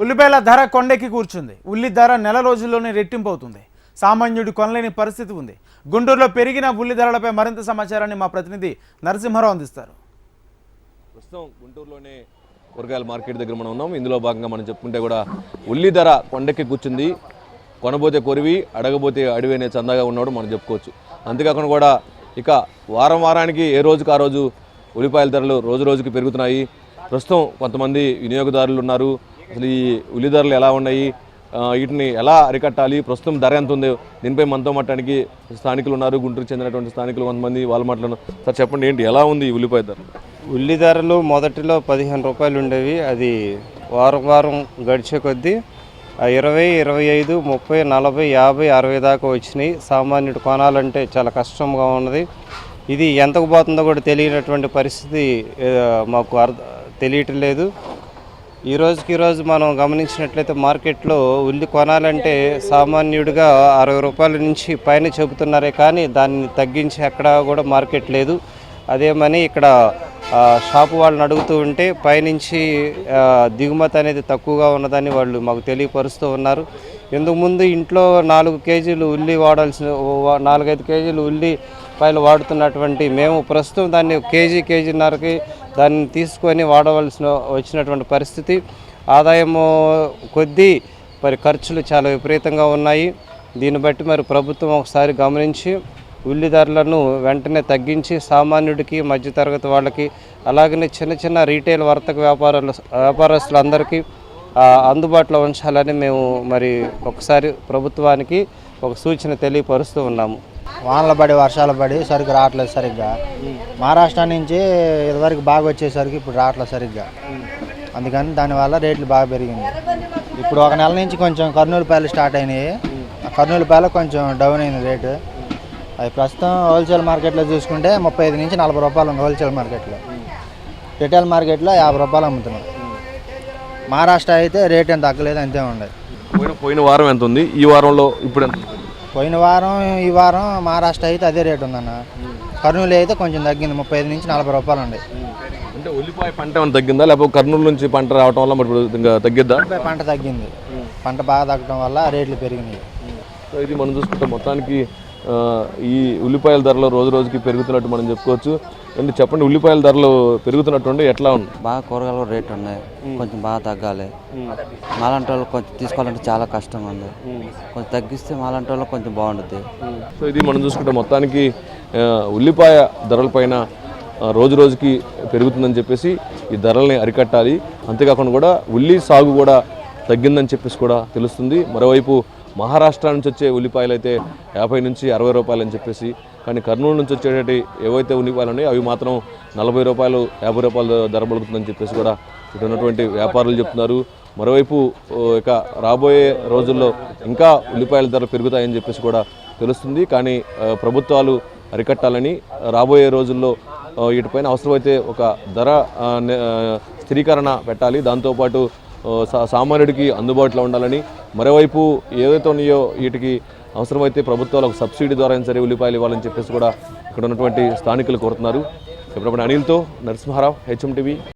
ఉల్లిపాయల ధర కొండెక్కి కూర్చుంది. ఉల్లి ధర నెల రోజుల్లోనే రెట్టింపు అవుతుంది. సామాన్యుడు కొనలేని పరిస్థితి ఉంది. గుంటూరులో పెరిగిన ఉల్లి ధరలపై మరింత సమాచారాన్ని మా ప్రతినిధి నరసింహారావు అందిస్తారు. ప్రస్తుతం గుంటూరులోనే కూరగాయల మార్కెట్ దగ్గర మనం ఉన్నాం. ఇందులో భాగంగా మనం చెప్పుకుంటే కూడా ఉల్లి ధర కొండెక్కి కూర్చుంది. కొనబోతే కొరివి అడగబోతే అడివి అనే చందాగా ఉన్నాడు మనం చెప్పుకోవచ్చు. అంతేకాకుండా కూడా ఇక వారం వారానికి ఏ రోజుకు ఆ రోజు ఉల్లిపాయల ధరలు రోజు రోజుకి పెరుగుతున్నాయి. ప్రస్తుతం కొంతమంది వినియోగదారులు ఉన్నారు. అసలు ఈ ఉల్లి ధరలు ఎలా ఉన్నాయి? వీటిని ఎలా అరికట్టాలి? ప్రస్తుతం ధర ఎంత ఉంది? దీనిపై మనతో మాట్లాడడానికి స్థానికులు ఉన్నారు. గుంటూరు చెందినటువంటి స్థానికులు కొంతమంది వాళ్ళు మాట్లాడుతున్నారు సార్ చెప్పండి ఏంటి? ఎలా ఉంది ఈ ఉల్లిపాయ ధర? ఉల్లి ధరలు మొదటిలో పదిహేను రూపాయలు ఉండేవి. అది వారం వారం గడిచే కొద్దీ ఇరవై ఇరవై ఐదు ముప్పై నలభై యాభై అరవై దాకా వచ్చినాయి. సామాన్యుడు కొనాలంటే చాలా కష్టంగా ఉన్నది. ఇది ఎంతకు పోతుందో కూడా తెలియనటువంటి పరిస్థితి మాకు అర్థ తెలియటం లేదు. ఈ రోజుకి రోజు మనం గమనించినట్లయితే మార్కెట్లో ఉల్లి కొనాలంటే సామాన్యుడిగా అరవై రూపాయల నుంచి పైన చెబుతున్నారే కానీ దాన్ని తగ్గించి ఎక్కడా కూడా మార్కెట్ లేదు. అదేమని ఇక్కడ షాపు వాళ్ళని అడుగుతూ ఉంటే పైనుంచి దిగుమతి అనేది తక్కువగా ఉన్నదని వాళ్ళు మాకు తెలియపరుస్తూ ఉన్నారు. ఇందుకు ముందు ఇంట్లో నాలుగు కేజీలు ఉల్లి వాడాల్సిన నాలుగైదు కేజీలు ఉల్లి రూపాయలు వాడుతున్నటువంటి మేము ప్రస్తుతం దాన్ని కేజీ కేజీన్నరకి దాన్ని తీసుకొని వాడవలసిన వచ్చినటువంటి పరిస్థితి. ఆదాయము కొద్దీ మరి ఖర్చులు చాలా విపరీతంగా ఉన్నాయి. దీన్ని బట్టి మరి ప్రభుత్వం ఒకసారి గమనించి ఉల్లి ధరలను వెంటనే తగ్గించి సామాన్యుడికి మధ్యతరగతి వాళ్ళకి అలాగనే చిన్న చిన్న రీటైల్ వర్తక వ్యాపారాలు వ్యాపారస్తులందరికీ అందుబాటులో ఉంచాలని మేము మరి ఒకసారి ప్రభుత్వానికి ఒక సూచన తెలియపరుస్తూ ఉన్నాము. వానలు పడి వర్షాలు పడి సరిగ్గా రావట్లేదు సరిగ్గా. మహారాష్ట్ర నుంచి ఇదివరకు బాగా వచ్చేసరికి ఇప్పుడు రావట్లేదు సరిగ్గా. అందుకని దానివల్ల రేట్లు బాగా పెరిగింది. ఇప్పుడు ఒక నెల నుంచి కొంచెం కర్నూలు పాయలు స్టార్ట్ అయినాయి. ఆ కర్నూలు పాయలు కొంచెం డౌన్ అయింది రేటు. అది ప్రస్తుతం హోల్సేల్ మార్కెట్లో చూసుకుంటే ముప్పై ఐదు నుంచి నలభై రూపాయలు ఉంది హోల్సేల్ మార్కెట్లో. రిటైల్ మార్కెట్లో యాభై రూపాయలు అమ్ముతున్నాం. మహారాష్ట్ర అయితే రేట్ ఏం తగ్గలేదు అంతే ఉండదు పోయిన పోయిన వారం ఎంత ఉంది? ఈ వారంలో ఇప్పుడు ఎంత? పోయిన వారం ఈ వారం మహారాష్ట్ర అయితే అదే రేట్ ఉందన్న. కర్నూలు అయితే కొంచెం తగ్గింది ముప్పై ఐదు నుంచి నలభై రూపాయలు ఉండే అంటే ఉల్లిపాయ పంట ఏమైనా తగ్గిందా? లేకపోతే కర్నూలు నుంచి పంట రావటం వల్ల మరి ఇంకా తగ్గిద్దా? పంట తగ్గింది. పంట బాగా తగ్గడం వల్ల రేట్లు పెరిగినాయి. ఇది మనం చూసుకుంటే మొత్తానికి ఈ ఉల్లిపాయల ధరలు రోజు రోజుకి పెరుగుతున్నట్టు మనం చెప్పుకోవచ్చు. అంటే చెప్పండి ఉల్లిపాయల ధరలు పెరుగుతున్నట్టు ఎట్లా ఉంది బాగా కూరగాయలు రేట్ ఉన్నాయి. కొంచెం బాగా తగ్గాలి. మాలాంటి వాళ్ళు కొంచెం తీసుకోవాలంటే చాలా కష్టంగా ఉంది. కొంచెం తగ్గిస్తే మాలాంటి వాళ్ళు కొంచెం బాగుంటుంది సో ఇది మనం చూసుకుంటే మొత్తానికి ఉల్లిపాయ ధరలపైన రోజు రోజుకి పెరుగుతుందని చెప్పేసి ఈ ధరల్ని అరికట్టాలి. అంతేకాకుండా కూడా ఉల్లి సాగు కూడా తగ్గిందని చెప్పేసి కూడా తెలుస్తుంది. మరోవైపు మహారాష్ట్ర నుంచి వచ్చే ఉల్లిపాయలు అయితే యాభై నుంచి అరవై రూపాయలు అని చెప్పేసి కానీ కర్నూలు నుంచి వచ్చేటి ఏవైతే ఉల్లిపాయలు ఉన్నాయో అవి మాత్రం నలభై రూపాయలు యాభై రూపాయలు ధర పలుకుతుందని చెప్పేసి కూడా ఇక్కడ ఉన్నటువంటి వ్యాపారులు చెప్తున్నారు. మరోవైపు ఇక రాబోయే రోజుల్లో ఇంకా ఉల్లిపాయల ధరలు పెరుగుతాయని చెప్పేసి కూడా తెలుస్తుంది. కానీ ప్రభుత్వాలు అరికట్టాలని రాబోయే రోజుల్లో వీటిపైన అవసరమైతే ఒక ధర స్థిరీకరణ పెట్టాలి. దాంతోపాటు సామాన్యుడికి అందుబాటులో ఉండాలని మరోవైపు ఏదైతే ఉన్నాయో వీటికి అవసరమైతే ప్రభుత్వాలు ఒక సబ్సిడీ ద్వారా అయినా సరే ఉల్లిపాయలు ఇవ్వాలని చెప్పేసి కూడా ఇక్కడ ఉన్నటువంటి స్థానికులు కోరుతున్నారు. ఎప్పుడప్పుడు అనిల్తో నరసింహారావు హెచ్ఎం టీవీ.